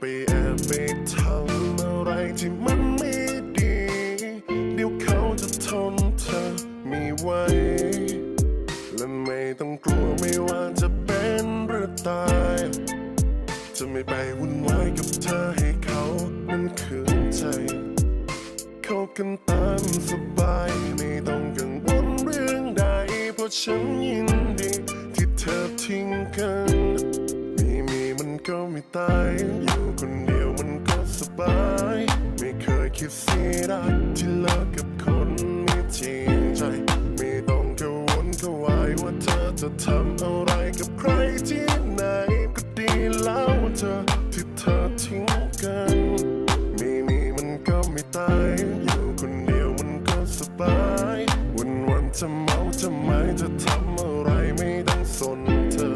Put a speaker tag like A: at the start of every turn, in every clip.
A: ไปแอบไปทำอะไรที่มันไม่ดี เดี๋ยวเขาจะทนเธอไม่ไหวและไม่ต้องกลัวไม่ว่าจะเป็นหรือตาย จะไม่ไปวุ่นวายกับเธอให้เขานั้นคืนใจเขากันตามสบายไม่ต้องกังวลเรื่องใด เพราะฉันยินดีที่เธอทิ้งกัน ก็ไม่ตาย อยู่คนเดียวมันก็สบาย ไม่เคยคิดเสียดายที่เลิกกับคนไม่จริงใจ ไม่ต้องกังวลกังวายว่าเธอจะทำอะไรกับใครที่ไหน ก็ดีแล้วเธอที่เธอทิ้งกัน ไมีมีมันก็ไม่ตาย อยู่คนเดียวมันก็สบาย วันวันจะเมาจะไม่จะทำอะไรไม่ต้องสนเธอ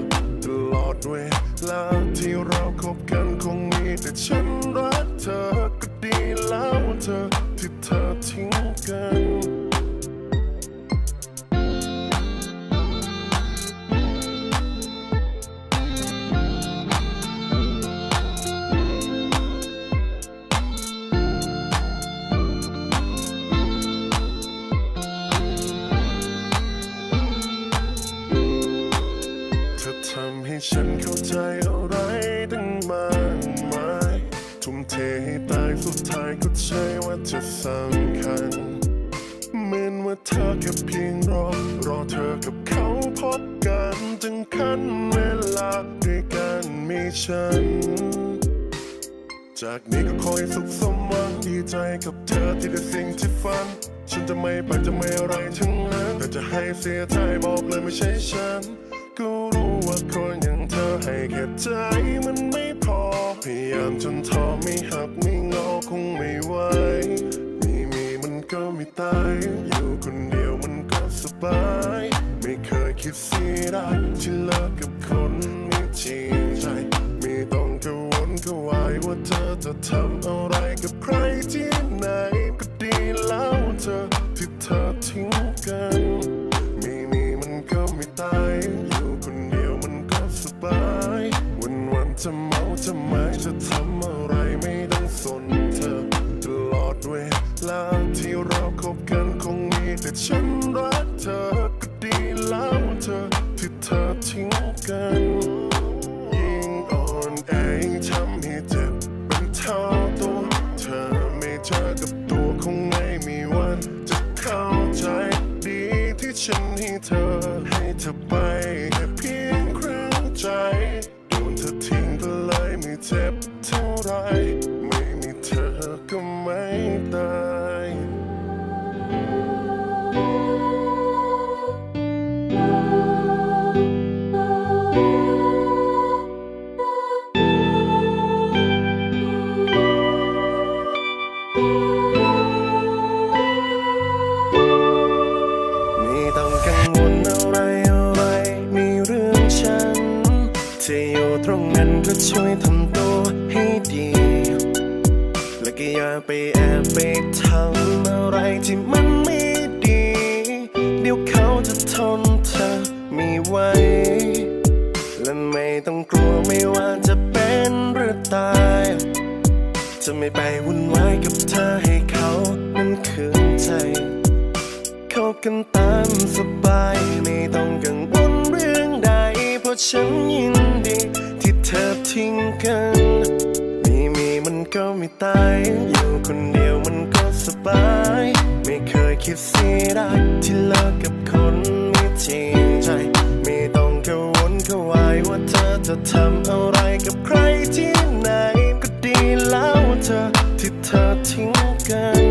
A: ตลอดเวลา ที่เราคบกันคงมีแต่ฉันรักเธอก็ดีแล้วเธอที่เธอทิ้งกัน ฉันเข้าใจอะไรตั้งมากมายทุ่มเทให้ตายสุดท้ายก็ใช่ว่าจะสำคัญเหมือนว่าเธอแค่เพียงรอ รอเธอกับเขาพบกันถึงขั้นเวลาด้วยกันมีฉัน จากนี้ก็คอยสุขสมหวังดีใจกับเธอที่ได้สิ่งที่ฝัน ฉันจะไม่ไปจะไม่อะไรทั้งนั้นแต่จะให้เสียใจบอกเลยไม่ใช่ฉันก็รู้ว่าคน ให้แค่ใจมันไม่พอ พยายามจนท้อไม่หักไม่งอคงไม่ไหวมีมีมันก็ไม่ตาย อยู่คนเดียวมันก็สบาย ไม่เคยคิดเสียดายที่เลิกกับคนไม่จริงใจไม่ต้องกังวลกังวายว่าเธอจะทำอะไรกับใครที่ไหนก็ดีแล้วเธอที่เธอทิ้งกัน ไมีมีมันก็ไม่ตาย จะเมาจะไม่จะทำอะไรไม่ต้องสนเธอตลอดเวลาที่เราคบกันคงมีแต่ฉันรักเธอก็ดีแล้วเธอที่เธอทิ้งกันยิ่งอ่อนแอยิ่งทำให้เจ็บเป็นเท่าตัวเธอไม่เจอกับตัวคงไม่มีวันจะเข้าใจดีที่ฉันให้เธอให้เธอไปแค่เพียงครึ่งใจโดนเธอทิ้ง เลยไม่เจ็บเท่าไรไม่มีเธอก็ไม่ตายไม่ต้องกังวลอะไรอะไรในเรื่องฉันที่อยู่ตรงนั้นก็ช่วยทำ ไปแอบไปทำอะไรที่มันไม่ดี เดี๋ยวเขาจะทนเธอไม่ไหวและไม่ต้องกลัวไม่ว่าจะเป็นหรือตาย จะไม่ไปวุ่นวายกับเธอให้เขานั้นคืนใจเขากันตามสบายไม่ต้องกังวลเรื่องใด เพราะฉันยินดีที่เธอทิ้งกัน ไม่ตายอยู่คนเดียวมันก็สบาย ไม่เคยคิดเสียดายที่เลิกกับคนไม่จริงใจ ไม่ต้องกังวลกังวายว่าเธอจะทำอะไรกับใครที่ไหน ก็ดีแล้วเธอที่เธอทิ้งกัน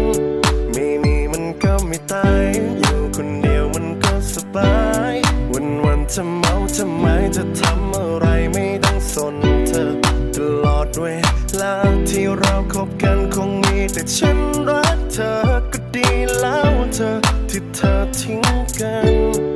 A: ไมีมีมันก็ไม่ตายอยู่คนเดียวมันก็สบาย วันวันจะเมาจะไม่จะทำ เวลาที่เราคบกันคงมีแต่ฉันรักเธอก็ดีแล้วเธอที่เธอทิ้งกัน